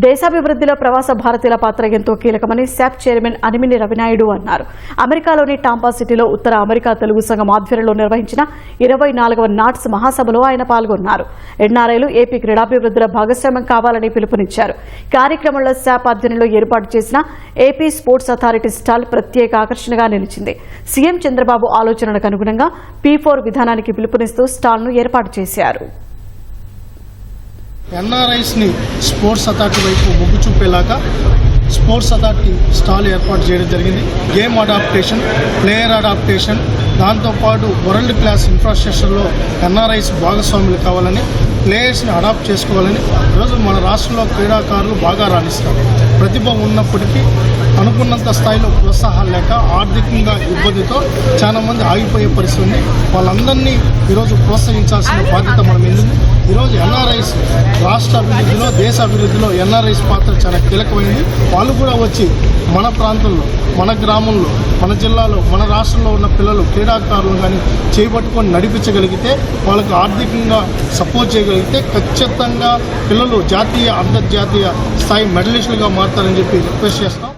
దేశాభివృద్ధిలో ప్రవాస భారతీయుల పాత్ర ఎంతో కీలకమని శాప్ చైర్మన్ అనిమిని రవినాయుడు అన్నారు. అమెరికాలోని టాంపా సిటీలో ఉత్తర అమెరికా తెలుగు సంఘం ఆధ్వర్యంలో నిర్వహించిన ఇరవై నాలుగవ నాట్స్ మహాసభలో ఆయన పాల్గొన్నారు. ఎన్ఆర్ఐలు ఏపీ క్రీడాభివృద్ధిలో భాగస్వామ్యం కావాలని పిలుపునిచ్చారు. కార్యక్రమంలో శాప్ ఆధ్వర్యంలో ఏర్పాటు చేసిన ఏపీ స్పోర్ట్స్ అథారిటీ స్టాల్ ప్రత్యేక ఆకర్షణగా నిలిచింది. సీఎం చంద్రబాబు ఆలోచనలకు అనుగుణంగా పీ ఫోర్ విధానానికి పిలుపునిస్తూ స్టాల్ను ఏర్పాటు చేశారు. ఎన్ఆర్ఐస్ని స్పోర్ట్స్ అథారిటీ వైపు మొగ్గు చూపేలాగా స్పోర్ట్స్ అథారిటీ స్టాల్ ఏర్పాటు చేయడం జరిగింది. గేమ్ అడాప్టేషన్ ప్లేయర్ అడాప్టేషన్ దాంతోపాటు వరల్డ్ క్లాస్ ఇన్ఫ్రాస్ట్రక్చర్లో ఎన్ఆర్ఐస్ భాగస్వాములు కావాలని ప్లేయర్స్ని అడాప్ట్ చేసుకోవాలని ఈరోజు మన రాష్ట్రంలో క్రీడాకారులు బాగా రాణిస్తారు. ప్రతిభ ఉన్నప్పటికీ అనుకున్నంత స్థాయిలో ప్రోత్సాహాలు లేక ఆర్థికంగా ఇబ్బందితో చాలామంది ఆగిపోయే పరిస్థితి ఉంది. వాళ్ళందరినీ ఈరోజు ప్రోత్సహించాల్సిన బాధ్యత మనం ఎందుకు రాష్ట్ర అభివృద్ధిలో దేశ అభివృద్ధిలో ఎన్ఆర్ఐస్ పాత్ర చాలా కీలకమైంది. వాళ్ళు కూడా వచ్చి మన ప్రాంతంలో మన గ్రామంలో మన జిల్లాలో మన రాష్ట్రంలో ఉన్న పిల్లలు క్రీడాకారులు కానీ చేపట్టుకొని నడిపించగలిగితే వాళ్ళకు ఆర్థికంగా సపోర్ట్ చేయగలిగితే ఖచ్చితంగా పిల్లలు జాతీయ అంతర్జాతీయ స్థాయి మెడలిస్టులుగా మారుతారని చెప్పి రిక్వెస్ట్ చేస్తాం.